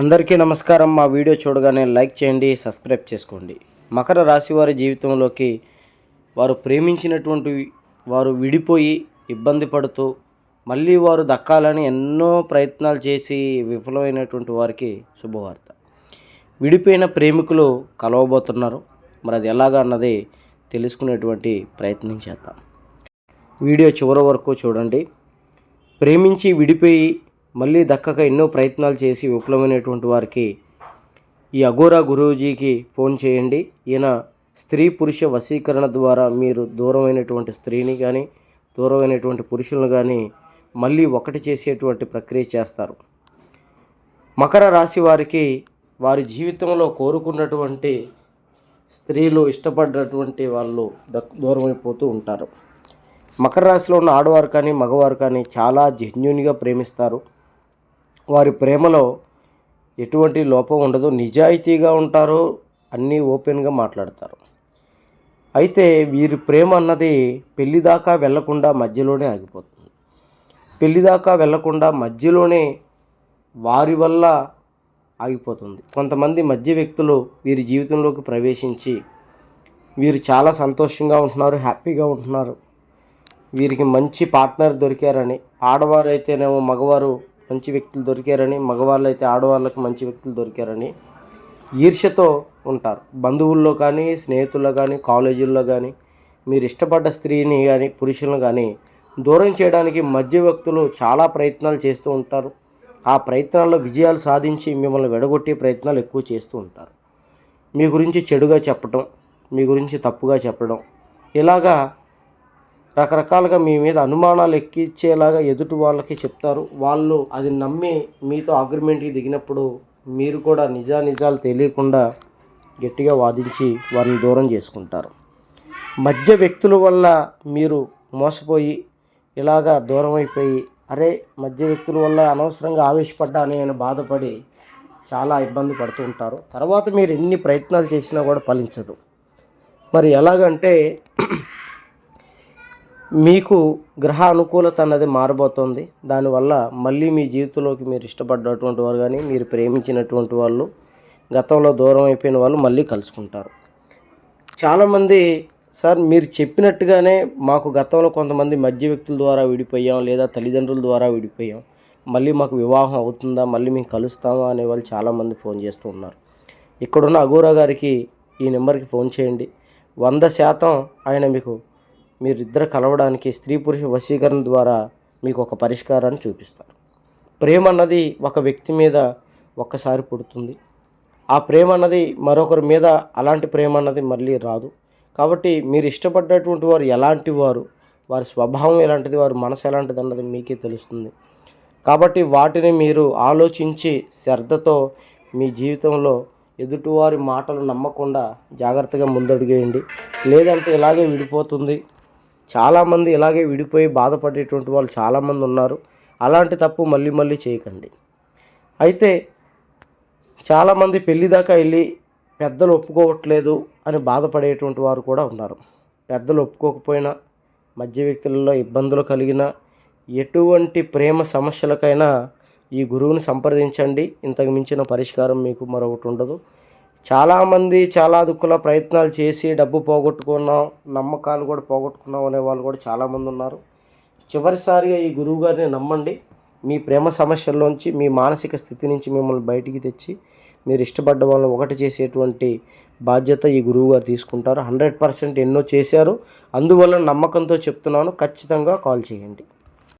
అందరికీ నమస్కారం. మా వీడియో చూడగానే లైక్ చేయండి సబ్స్క్రైబ్ చేసుకోండి. మకర రాశి వారి జీవితంలోకి వారు ప్రేమించినటువంటి వారు విడిపోయి ఇబ్బంది పడుతూ మళ్ళీ వారు దక్కాలని ఎన్నో ప్రయత్నాలు చేసి విఫలమైనటువంటి వారికి శుభవార్త. విడిపోయిన ప్రేమికులు కలవబోతున్నారు. మరి అది ఎలాగా అన్నది తెలుసుకునేటువంటి ప్రయత్నం చేద్దాం. వీడియో చివరి వరకు చూడండి. ప్రేమించి విడిపోయి మళ్ళీ దక్కక ఎన్నో ప్రయత్నాలు చేసి విఫలమైనటువంటి వారికి ఈ అఘోరా గురూజీకి ఫోన్ చేయండి. ఈయన స్త్రీ పురుష వశీకరణ ద్వారా మీరు దూరమైనటువంటి స్త్రీని కానీ దూరమైనటువంటి పురుషులను కానీ మళ్ళీ ఒకటి చేసేటువంటి ప్రక్రియ చేస్తారు. మకర రాశి వారికి వారి జీవితంలో కోరుకున్నటువంటి స్త్రీలు ఇష్టపడినటువంటి వాళ్ళు దక్ దూరమైపోతూ ఉంటారు. మకర రాశిలో ఉన్న ఆడవారు కానీ మగవారు కానీ చాలా జెన్యున్గా ప్రేమిస్తారు. వారి ప్రేమలో ఎటువంటి లోపం ఉండదు. నిజాయితీగా ఉంటారు అన్నీ ఓపెన్గా మాట్లాడతారు. అయితే వీరి ప్రేమ అన్నది పెళ్ళి దాకా వెళ్ళకుండా మధ్యలోనే ఆగిపోతుంది. పెళ్ళి దాకా వెళ్ళకుండా మధ్యలోనే వారి వల్ల ఆగిపోతుంది. కొంతమంది మధ్య వ్యక్తులు వీరి జీవితంలోకి ప్రవేశించి వీరు చాలా సంతోషంగా ఉంటున్నారు హ్యాపీగా ఉంటున్నారు. వీరికి మంచి పార్ట్నర్ దొరికారని ఆడవారు అయితేనేమో మగవారు మంచి వ్యక్తులు దొరికారని మగవాళ్ళు అయితే ఆడవాళ్ళకి మంచి వ్యక్తులు దొరికారని ఈర్ష్యతో ఉంటారు. బంధువుల్లో కానీ స్నేహితుల్లో కానీ కాలేజీల్లో కానీ మీరు ఇష్టపడ్డ స్త్రీని కానీ పురుషులను కానీ దూరం చేయడానికి మధ్య వ్యక్తులు చాలా ప్రయత్నాలు చేస్తూ ఉంటారు. ఆ ప్రయత్నాల్లో విజయాలు సాధించి మిమ్మల్ని విడగొట్టే ప్రయత్నాలు ఎక్కువ చేస్తూ ఉంటారు. మీ గురించి చెడుగా చెప్పడం మీ గురించి తప్పుగా చెప్పడం ఇలాగా రకరకాలుగా మీ మీద అనుమానాలు ఎక్కించేలాగా ఎదుటి వాళ్ళకి చెప్తారు. వాళ్ళు అది నమ్మి మీతో అగ్రిమెంట్కి దిగినప్పుడు మీరు కూడా నిజా నిజాలు తెలియకుండా గట్టిగా వాదించి వారిని దూరం చేసుకుంటారు. మధ్య వ్యక్తుల వల్ల మీరు మోసపోయి ఇలాగా దూరం అయిపోయి అరే మధ్య వ్యక్తుల వల్ల అనవసరంగా ఆవేశపడ్డాని అని బాధపడి చాలా ఇబ్బంది పడుతూ ఉంటారు. తర్వాత మీరు ఎన్ని ప్రయత్నాలు చేసినా కూడా ఫలించదు. మరి ఎలాగంటే మీకు గ్రహ అనుకూలత అన్నది మారబోతుంది. దానివల్ల మళ్ళీ మీ జీవితంలోకి మీరు ఇష్టపడ్డటువంటి వారు కానీ మీరు ప్రేమించినటువంటి వాళ్ళు గతంలో దూరం అయిపోయిన వాళ్ళు మళ్ళీ కలుసుకుంటారు. చాలామంది సార్ మీరు చెప్పినట్టుగానే మాకు గతంలో కొంతమంది మధ్య వ్యక్తుల ద్వారా విడిపోయాం లేదా తల్లిదండ్రుల ద్వారా విడిపోయాం. మళ్ళీ మాకు వివాహం అవుతుందా మళ్ళీ మేము కలుస్తామా అనే వాళ్ళు చాలామంది ఫోన్ చేస్తూ ఉన్నారు. ఇక్కడున్న అఘోరా గారికి ఈ నెంబర్కి ఫోన్ చేయండి. వంద శాతం ఆయన మీకు మీరిద్దరు కలవడానికి స్త్రీ పురుష వశీకరణ ద్వారా మీకు ఒక పరిష్కారాన్ని చూపిస్తారు. ప్రేమ అన్నది ఒక వ్యక్తి మీద ఒక్కసారి పుడుతుంది. ఆ ప్రేమ అన్నది మరొకరి మీద అలాంటి ప్రేమ అన్నది మళ్ళీ రాదు. కాబట్టి మీరు ఇష్టపడ్డటువంటి వారు ఎలాంటి వారు వారి స్వభావం ఎలాంటిది వారి మనసు ఎలాంటిది అన్నది మీకే తెలుస్తుంది. కాబట్టి వాటిని మీరు ఆలోచించి శ్రద్ధతో మీ జీవితంలో ఎదుటివారి మాటలు నమ్మకుండా జాగ్రత్తగా ముందడుగేయండి. లేదంటే ఇలాగే విడిపోతుంది. చాలామంది ఇలాగే విడిపోయి బాధపడేటువంటి వాళ్ళు చాలామంది ఉన్నారు. అలాంటి తప్పు మళ్ళీ మళ్ళీ చేయకండి. అయితే చాలామంది పెళ్ళిదాకా వెళ్ళి పెద్దలు ఒప్పుకోవట్లేదు అని బాధపడేటువంటి వారు కూడా ఉన్నారు. పెద్దలు ఒప్పుకోకపోయినా మధ్య వ్యక్తులలో ఇబ్బందులు కలిగిన ఎటువంటి ప్రేమ సమస్యలకైనా ఈ గురువుని సంప్రదించండి. ఇంతకు మించిన పరిష్కారం మీకు మరొకటి ఉండదు. చాలామంది చాలా దుక్కుల ప్రయత్నాలు చేసి డబ్బు పోగొట్టుకున్నాం నమ్మకాలు కూడా పోగొట్టుకున్నాం అనే వాళ్ళు కూడా చాలామంది ఉన్నారు. చివరిసారిగా ఈ గురువు గారిని నమ్మండి. మీ ప్రేమ సమస్యల్లోంచి మీ మానసిక స్థితి నుంచి మిమ్మల్ని బయటికి తెచ్చి మీరు ఇష్టపడ్డ వాళ్ళని ఒకటి చేసేటువంటి బాధ్యత ఈ గురువు గారు తీసుకుంటారు. హండ్రెడ్ పర్సెంట్ ఎన్నో చేశారు. అందువల్ల నమ్మకంతో చెప్తున్నాను. ఖచ్చితంగా కాల్ చేయండి.